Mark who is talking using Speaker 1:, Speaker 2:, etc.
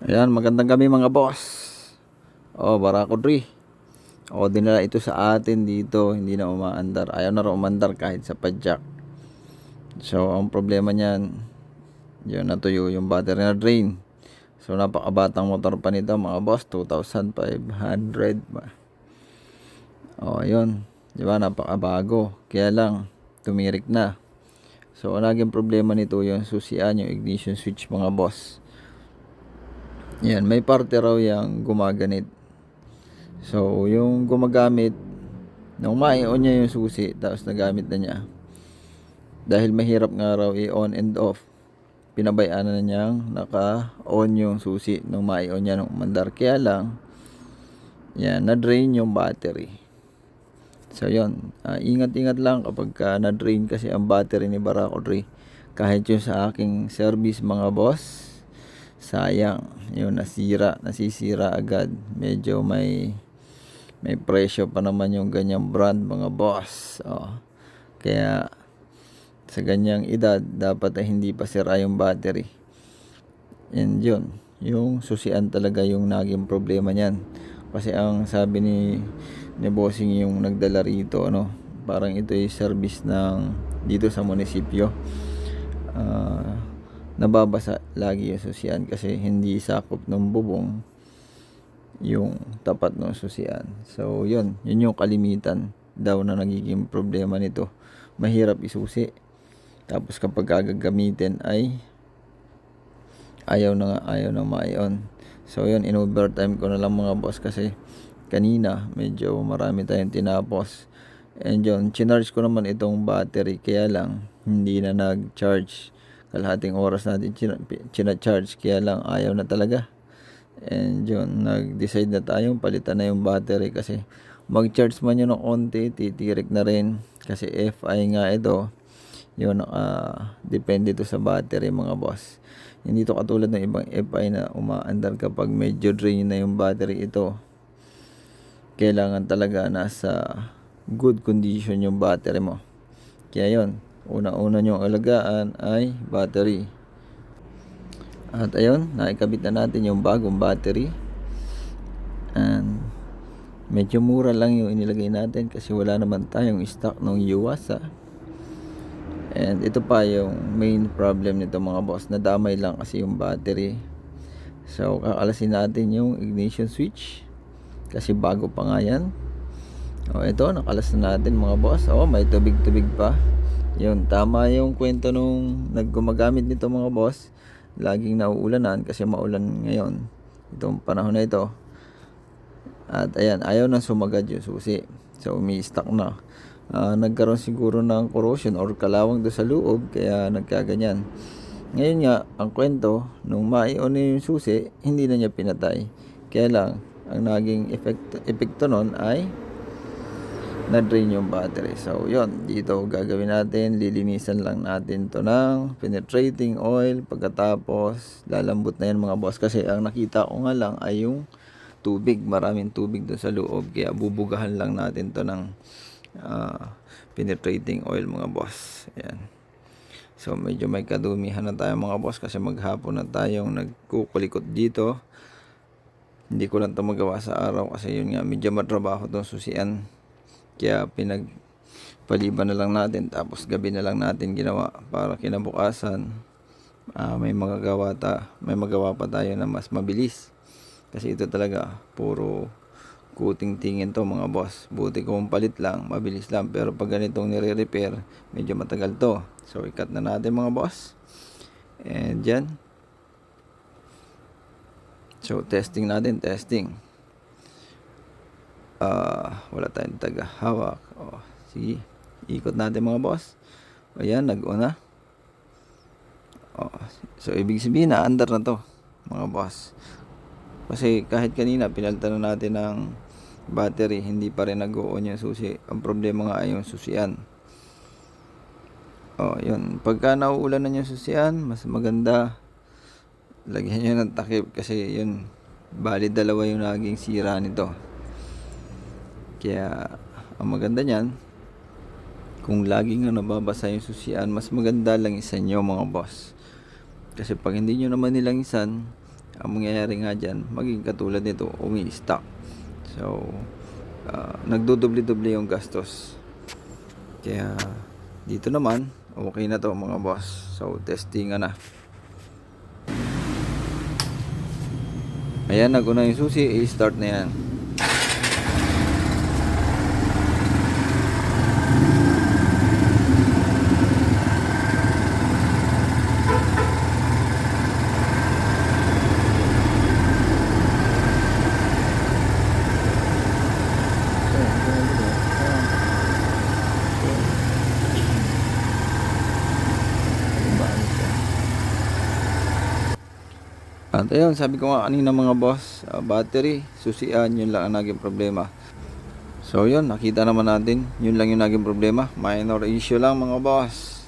Speaker 1: Ayan, magandang gabi mga boss. Oh, Barako Dre. O, dinala ito sa atin dito, hindi na umaandar. Ayaw na umandar kahit sa padjak. So, ang problema niyan, yun natuyo yung battery na drain. So, napakabatang motor pa nito mga boss, 2,500 ba. O, yun. Di ba, napakabago. Kaya lang, tumirik na. So, ang naging problema nito yung susian, yung ignition switch mga boss. Yan, may parte raw yung gumaganit. So, yung gumagamit, nung mai-on niya yung susi, tapos nagamit na niya. Dahil mahirap nga raw i-on and off, pinabayaan na niyang naka-on yung susi nung mai-on niya nung umandar. Kaya lang, yan, na-drain yung battery. So, yun. ah, ingat-ingat lang kapag ka na-drain kasi ang battery ni Barako Dre. Kahit yung sa aking service mga boss, sayang. Yung nasira, nasisira agad. Medyo may may presyo pa naman yung ganyang brand mga boss. Oh. Kaya sa ganyang edad, dapat ay hindi pa sira yung battery. And yun, yung susian talaga yung naging problema niyan. Kasi ang sabi ni ni bossing yung nagdala rito, ano, parang ito ay service ng dito sa munisipyo. Ah, nababasa lagi yung susian kasi hindi sakop ng bubong yung tapat ng susian. So, yun. Yun yung kalimitan daw na nagiging problema nito. Mahirap isusi. Tapos kapag gagamitin ay ayaw na nga, ayaw na ma-on. So, yun. In overtime ko na lang mga boss kasi kanina medyo marami tayong tinapos. And yun, chinarge ko naman itong battery kaya lang hindi na nag-charge. Kalahating oras natin china- china-charge kaya lang ayaw na talaga. And yun, nag-decide na tayong palitan na yung battery kasi mag-charge man yun ng onti, titirik na rin. Kasi FI nga ito, yun, ah, depende to sa battery mga boss. Hindi to katulad ng ibang FI na umaandar kapag medyo drain na yung battery ito. Kailangan talaga nasa good condition yung battery mo. Kaya yun, una-una nyong alagaan ay battery. At ayun, naikabit na natin yung bagong battery. And medyo mura lang yung inilagay natin kasi wala naman tayong stock ng Yuasa. And ito pa yung main problem nito mga boss. Nadamay lang kasi yung battery. So kakalasin natin yung ignition switch. Kasi bago pa nga yan. O ito, nakalas na natin mga boss. O may tubig-tubig pa. Yun, tama yung kwento nung naggumagamit nito mga boss. Laging nauulanan kasi maulan ngayon itong panahon na ito. At ayan ayaw nang sumagad yung susi. So umi-stuck na. Ah, nagkaroon siguro ng corrosion or kalawang do sa loob kaya nagkaganyan. Ngayon nga ang kwento nung mai-on na yung susi hindi na niya pinatay. Kaya lang ang naging effect, epekto nun ay na-drain yung battery. So, yon Dito gagawin natin. Lilinisan lang natin to ng penetrating oil. Pagkatapos, lalambot na yan mga boss. Kasi ang nakita ko nga lang ay yung tubig. Maraming tubig doon sa loob. Kaya bubugahan lang natin to ng ah, penetrating oil mga boss. Ayan. So, medyo may kadumihan na tayo mga boss. Kasi maghapon na tayong nagkukulikot dito. Hindi ko lang to magawa sa araw kasi yun nga medyo matrabaho tong susian. Kaya pinagpaliban na lang natin tapos gabi na lang natin ginawa para kinabukasan ah, may magagawa ta may magawa pa tayo na mas mabilis. Kasi ito talaga puro kuting tingin to mga boss. Buti kung palit lang, mabilis lang. Pero pag ganitong nire-repair, medyo matagal to. So ikat na natin mga boss. And yan. So testing natin, testing ah wala tayong taga hawak oh, sige. Ikot natin mga boss. Ayan nag-una. Oh, so ibig sabihin na under na to mga boss. Kasi kahit kanina pinalitan na natin ng battery hindi pa rin nag-on yung susi. Ang problema nga ay yung susian. Oh yun. Pagka nauulan na yung susian mas maganda lagyan nyo ng takip kasi yun bali dalawa yung naging sira nito kaya, ang maganda niyan, kung lagi nga nababasa yung susian, mas maganda lang isan nyo mga boss. Kasi pag hindi nyo naman nilang isan, ang mangyayari nga dyan, maging katulad nito, umi-stock. So, uh, nagdudubli-dubli yung gastos. Kaya, dito naman, okay na to mga boss. So, testing na. Ayan, naguna yung susi, i-start na yan. At ayun, sabi ko nga kanina mga boss, ah, battery, susian, yun lang ang naging problema. So yun, nakita naman natin, yun lang yung naging problema. Minor issue lang mga boss.